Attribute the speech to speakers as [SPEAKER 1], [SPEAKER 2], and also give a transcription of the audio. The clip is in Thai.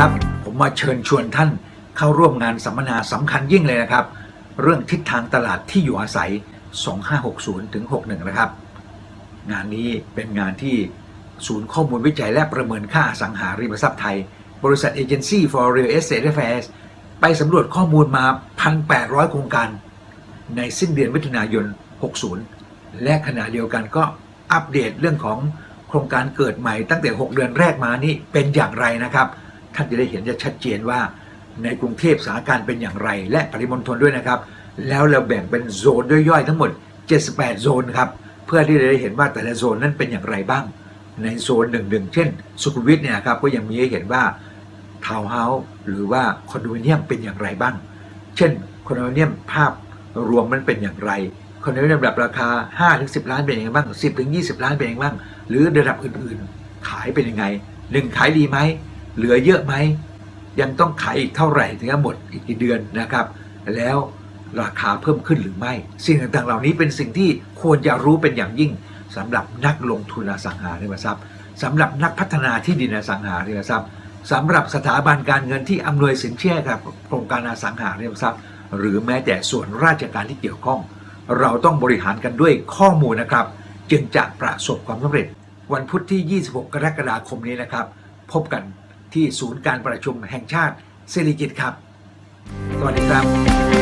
[SPEAKER 1] ครับ ผมมาเชิญชวนท่านเข้าร่วมงานสัมมนาสำคัญยิ่งเลยนะครับ เรื่องทิศทางตลาดที่อยู่อาศัย 2560ถึง61 นะครับ งานนี้เป็นงานที่ศูนย์ข้อมูลวิจัยและประเมินค่าสังหาริมทรัพย์ไทย บริษัท Agency for Real Estate Affairs ไปสำรวจข้อมูลมา 1,800 โครงการ ในสิ้นเดือนมิถุนายน 60 และขณะเดียวกันก็อัปเดตเรื่องของโครงการเกิดใหม่ตั้งแต่ 6 เดือนแรกมานี่เป็นอย่างไรนะครับ ท่านจะได้เห็นจะชัดเจนว่าในกรุงเทพสถานการณ์เป็นอย่างไร และปริมณฑลด้วยนะครับ แล้วเราแบ่งเป็นโซนย่อยๆทั้งหมด 78 โซนครับ เพื่อที่จะได้เห็นว่าแต่ละโซนนั้นเป็นอย่างไรบ้าง ในโซนหนึ่งๆเช่น สุขุมวิทเนี่ยครับก็ยังมีให้เห็นว่าทาวน์เฮาส์หรือว่าคอนโดมิเนียมเป็นอย่างไรบ้าง เช่นคอนโดมิเนียมภาพรวมมันเป็นอย่างไรคอนโดมิเนียมแบบราคา 5-10 ล้านเป็นยังไงบ้าง 10-20 ล้านเป็นยังไงบ้าง หรือระดับอื่นๆ ขายเป็นยังไงหนึ่งขายดีไหม เหลือเยอะไหม ยังต้องขายอีกเท่าไหร่ถึงจะหมดอีกกี่เดือนนะครับ แล้วราคาเพิ่มขึ้นหรือไม่ สิ่งต่างๆ เหล่านี้เป็นสิ่งที่ควรจะรู้เป็นอย่างยิ่งสำหรับนักลงทุนอสังหาริมทรัพย์สำหรับนักพัฒนาที่ดินอสังหาริมทรัพย์สำหรับสถาบันการเงินที่อำนวยสินเชื่อกับโครงการอสังหาริมทรัพย์ หรือแม้แต่ส่วนราชการที่เกี่ยวข้อง เราต้องบริหารกันด้วยข้อมูลนะครับ จึงจะประสบความสำเร็จ วันพุธที่ 26 กรกฎาคมนี้นะครับ พบกัน ที่ศูนย์การประชุมแห่งชาติสิริกิติ์ครับ สวัสดีครับ